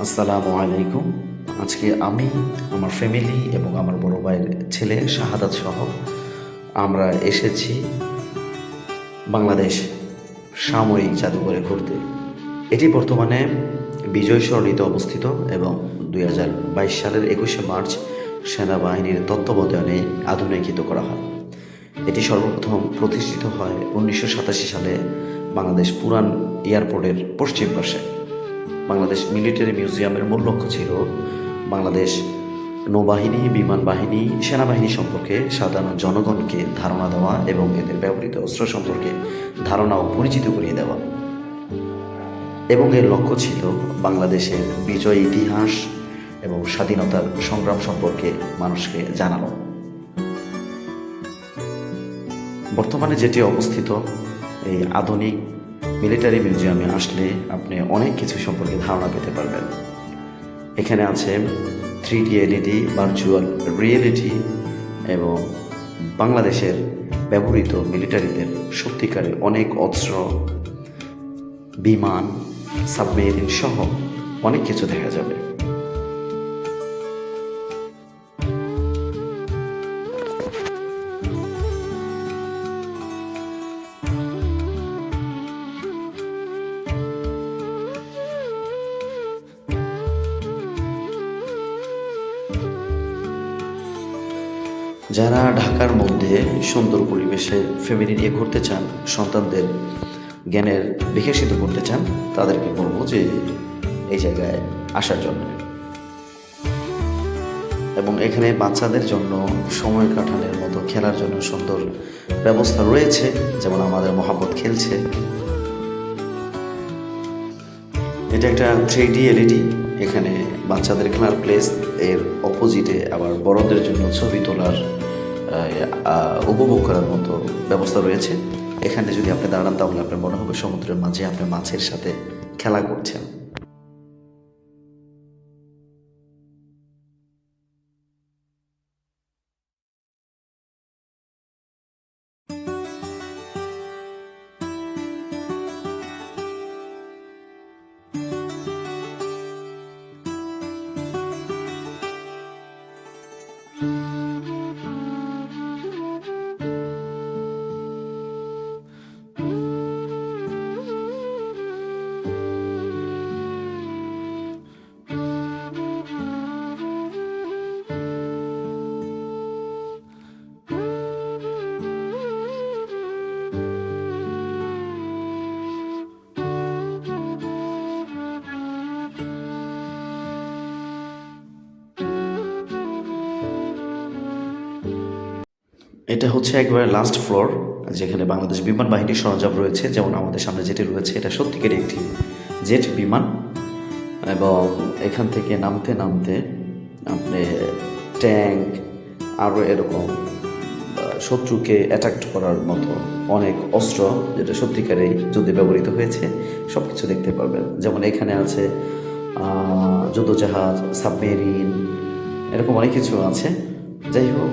আসসালামু আলাইকুম। আজকে আমি, আমার ফ্যামিলি এবং আমার বড় ভাইয়ের ছেলে শাহাদাত সহ আমরা এসেছি বাংলাদেশ সামরিক জাদুঘরে ঘুরতে। এটি বর্তমানে বিজয় সরণিতে অবস্থিত এবং দুই হাজার বাইশ সালের একুশে মার্চ সেনাবাহিনীর তত্ত্বাবধানে আধুনিকীত করা হয়। এটি সর্বপ্রথম প্রতিষ্ঠিত হয় উনিশশো সাতাশি সালে বাংলাদেশ পুরান এয়ারপোর্টের পশ্চিম পাশে বাংলাদেশ মিলিটারি মিউজিয়ামের মূল লক্ষ্য ছিল বাংলাদেশ নৌবাহিনী, বিমান বাহিনী, সেনাবাহিনী সম্পর্কে সাধারণ জনগণকে ধারণা দেওয়া এবং এদের ব্যবহৃত অস্ত্র সম্পর্কে ধারণা ও পরিচিত করিয়ে দেওয়া। এবং এর লক্ষ্য ছিল বাংলাদেশের বিজয় ইতিহাস এবং স্বাধীনতার সংগ্রাম সম্পর্কে মানুষকে জানানো। বর্তমানে যেটি অবস্থিত, এই আধুনিক মিলিটারি মিউজিয়ামে আসলে আপনি অনেক কিছু সম্পর্কে ধারণা পেতে পারবেন। এখানে আছে three D LED, virtual reality এবং বাংলাদেশের ব্যবহৃত মিলিটারিদের সত্যিকারের অনেক অস্ত্র, বিমান, সাবমেরিন সহ অনেক কিছু দেখা যাবে। যারা ঢাকার মধ্যে সুন্দর পরিবেশে ফ্যামিলি নিয়ে ঘুরতে চান, সন্তানদের জ্ঞানের বিকশিত করতে চান, তাদেরকে বলব যে এই জায়গায় আসার জন্য। এবং এখানে বাচ্চাদের জন্য সময় কাটানোর মতো, খেলার জন্য সুন্দর ব্যবস্থা রয়েছে, যেমন আমাদের মহাব্বত খেলছে। এটা একটা থ্রি ডি এলইডি এখানে বাচ্চাদের খেলার প্লেস এর অপোজিটে আবার বড়দের জন্য ছবি তোলার উপভোগ করার মতো ব্যবস্থা রয়েছে। এখানে যদি আপনি দাঁড়ান, তাহলে আপনার মনে হবে সমুদ্রের মাঝে আপনি মাছের সাথে খেলা করছেন। এটা হচ্ছে একবারে লাস্ট ফ্লোর যেখানে বাংলাদেশ বিমান বাহিনীর সরঞ্জাম রয়েছে। যেমন আমাদের সামনে যেটি রয়েছে, এটা সত্যিকার একটি জেট বিমান। এবং এখান থেকে নামতে নামতে আপনি ট্যাঙ্ক, আরও এরকম শত্রুকে অ্যাটাক করার মতো অনেক অস্ত্র, যেটা সত্যিকারেই যুদ্ধে ব্যবহৃত হয়েছে সব কিছু দেখতে পারবেন। যেমন এখানে আছে যুদ্ধজাহাজ, সাবমেরিন, এরকম অনেক কিছু আছে। যাই হোক